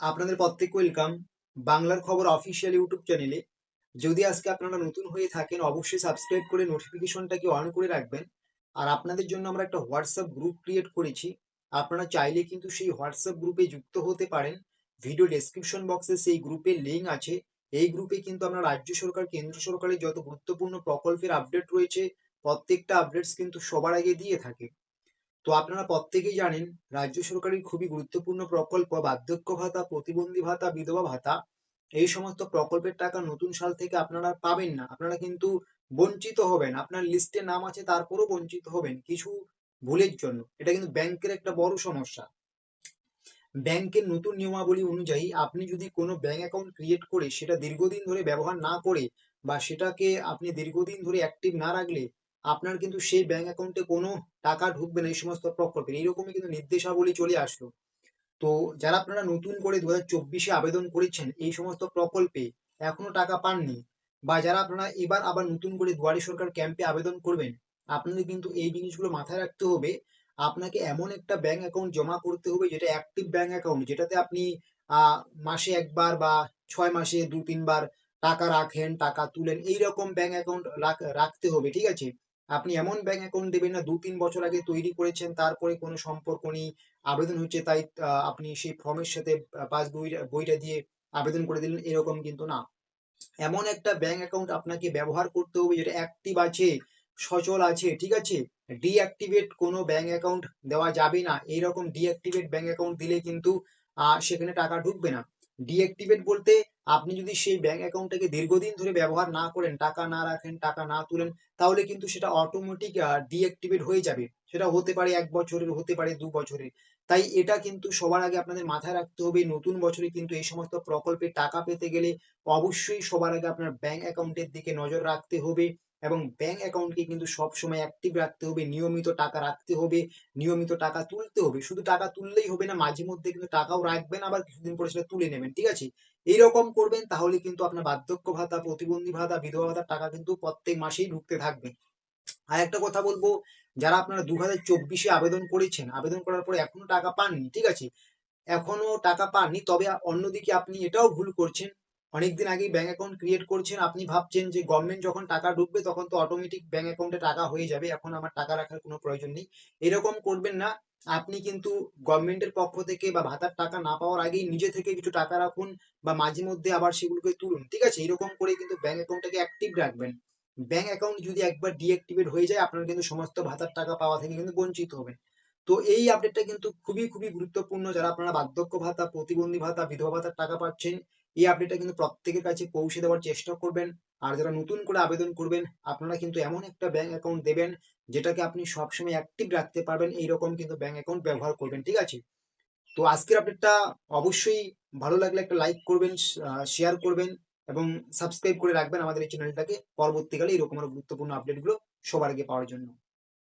আপনাদের প্রত্যেক ওয়েলকাম বাংলার খবর অফিসিয়াল ইউটিউব চ্যানেলে যদি আজকে আপনারা নতুন হয়ে থাকেন, অবশ্যই সাবস্ক্রাইব করে নোটিফিকেশনটাকে অন করে রাখবেন। আর আপনাদের জন্য আমরা একটা হোয়াটসঅ্যাপ গ্রুপ ক্রিয়েট করেছি। আপনারা চাইলে কিন্তু সেই হোয়াটসঅ্যাপ গ্রুপে যুক্ত হতে পারেন। ভিডিও ডেসক্রিপশন বক্সে সেই গ্রুপের লিঙ্ক আছে। এই গ্রুপে কিন্তু আমরা রাজ্য সরকার, কেন্দ্র সরকারের যত গুরুত্বপূর্ণ প্রকল্পের আপডেট রয়েছে, প্রত্যেকটা আপডেটস কিন্তু সবার আগে দিয়ে থাকে। তো আপনারা প্রত্যেকেই জানেন, রাজ্য সরকারের খুবই গুরুত্বপূর্ণ প্রকল্প বার্ধক্য ভাতা, প্রতিবন্ধী ভাতা, বিধবা ভাতা, এই সমস্ত প্রকল্পের টাকা নতুন সাল থেকে আপনারা পাবেন না। আপনারা কিন্তু বঞ্চিত হবেন। আপনার লিস্টে নাম আছে, তারপরও বঞ্চিত হবেন কিছু ভুলের জন্য। এটা কিন্তু ব্যাংকের একটা বড় সমস্যা। ব্যাংকের নতুন নিয়মাবলী অনুযায়ী আপনি যদি কোনো ব্যাংক অ্যাকাউন্ট ক্রিয়েট করে সেটা দীর্ঘদিন ধরে ব্যবহার না করে বা সেটাকে আপনি দীর্ঘদিন ধরে অ্যাক্টিভ না রাখলে আপনার কিন্তু সেই ব্যাংক অ্যাকাউন্টে কোনো টাকা ঢুকবে না, এই সমস্ত প্রকল্পের এইরকমই কিন্তু নির্দেশাবলী চলে আসলো। তো যারা আপনারা নতুন করে দু হাজার আবেদন করেছেন, এই সমস্ত প্রকল্পে এখনও টাকা পাননি বা যারা আপনারা এবার আবার নতুন করে দুয়ারে সরকার ক্যাম্পে আবেদন করবেন, আপনাদের কিন্তু এই জিনিসগুলো মাথায় রাখতে হবে। আপনাকে এমন একটা ব্যাংক অ্যাকাউন্ট জমা করতে হবে যেটা অ্যাক্টিভ ব্যাংক অ্যাকাউন্ট যেটাতে আপনি মাসে একবার বা ছয় মাসে দু তিনবার টাকা রাখেন, টাকা তুলেন, এইরকম ব্যাংক অ্যাকাউন্ট রাখতে হবে, ঠিক আছে? আপনি এমন ব্যাংক অ্যাকাউন্ট দেবেন না দু তিন বছর আগে তৈরি করেছেন, তারপরে কোনো সম্পর্ক নেই, আবেদন হচ্ছে তাই আপনি সেই ফর্মের সাথে পাস বই বইটা দিয়ে আবেদন করে দিলেন, এরকম কিন্তু না। এমন একটা ব্যাংক অ্যাকাউন্ট আপনাকে ব্যবহার করতে হবে, যেটা অ্যাক্টিভ আছে, সচল আছে, ঠিক আছে? ডিঅ্যাক্টিভেট কোনো ব্যাংক অ্যাকাউন্ট দেওয়া যাবে না, এইরকম ডিঅ্যাক্টিভেট ব্যাংক অ্যাকাউন্ট দিলে কিন্তু সেখানে টাকা ঢুকবে না। ডিঅ্যাক্টিভেট বলতে আপনি যদি সেই ব্যাংক অ্যাকাউন্টটাকে দীর্ঘদিন ধরে ব্যবহার না করেন, টাকা না রাখেন, টাকা না তুলেন, তাহলে কিন্তু সেটা অটোমেটিক ডিঅ্যাক্টিভেট হয়ে যাবে। সেটা হতে পারে এক বছরের, হতে পারে দু বছরের। তাই এটা কিন্তু সবার আগে আপনাদের মাথায় রাখতে হবে, নতুন বছরে কিন্তু এই সমস্ত প্রকল্পে টাকা পেতে গেলে অবশ্যই সবার আগে আপনার ব্যাংক অ্যাকাউন্টের দিকে নজর রাখতে হবে। এবং ব্যাংক অ্যাকাউন্টকে কিন্তু সব সময় অ্যাক্টিভ রাখতে হবে, নিয়মিত টাকা রাখতে হবে, নিয়মিত টাকা তুলতে হবে। শুধু টাকা তুললেই হবে না, মাঝে মধ্যে কিন্তু টাকাও রাখবেন, আবার কিছুদিন পরে সেটা তুলে নেবেন, ঠিক আছে? এইরকম করবেন, তাহলে কিন্তু আপনার বার্ধক্য ভাতা, প্রতিবন্ধী ভাতা, বিধবা ভাতার টাকা কিন্তু প্রত্যেক মাসেই ঢুকতে থাকবে। আর একটা কথা বলব, যারা আপনারা দু হাজার চব্বিশে আবেদন করেছেন, আবেদন করার পরে এখনও টাকা পাননি, ঠিক আছে? এখনও টাকা পাননি, তবে অন্যদিকে আপনি এটাও ভুল করছেন অনেকদিন আগেই ব্যাংক অ্যাকাউন্ট ক্রিয়েট করছেন, আপনি ভাবছেন যে গভর্নমেন্ট যখন টাকা ঢুকবে তখন তো অটোমেটিক ব্যাংক অ্যাকাউন্টে টাকা হয়ে যাবে, এখন আমার টাকা রাখার কোনো প্রয়োজন নেই। এরকম করবেন না, আপনি কিন্তু গভর্নমেন্টের পক্ষ থেকে বা ভাতার টাকা না পাওয়ার আগেই নিজে থেকে কিছু টাকা রাখুন বা মাঝে মধ্যে আবার সেগুলোকে তুলুন, ঠিক আছে? এরকম করে কিন্তু ব্যাংক অ্যাকাউন্টটাকে অ্যাক্টিভ রাখবেন। ব্যাংক অ্যাকাউন্ট যদি একবার ডিঅ্যাক্টিভেট হয়ে যায়, আপনার কিন্তু সমস্ত ভাতার টাকা পাওয়া থেকে কিন্তু বঞ্চিত হবেন। তো এই আপডেটটা কিন্তু খুবই খুবই গুরুত্বপূর্ণ। যারা আপনারা বার্ধক্য ভাতা, প্রতিবন্ধী ভাতা, বিধবা ভাতার টাকা পাচ্ছেন, এই আপডেটটা কিন্তু প্রত্যেকের কাছে পৌঁছে দেওয়ার চেষ্টা করবেন। আর যারা নতুন করে আবেদন করবেন, আপনারা কিন্তু এমন একটা ব্যাংক অ্যাকাউন্ট দেবেন, যেটাকে আপনি সবসময় অ্যাক্টিভ রাখতে পারবেন। এইরকম কিন্তু ব্যাংক অ্যাকাউন্ট ব্যবহার করবেন, ঠিক আছে? তো আজকের আপডেটটা অবশ্যই ভালো লাগলে একটা লাইক করবেন শেয়ার করবেন এবং সাবস্ক্রাইব করে রাখবেন আমাদের এই চ্যানেলটাকে পরবর্তীকালে এরকম আরও গুরুত্বপূর্ণ আপডেটগুলো সবার আগে পাওয়ার জন্য।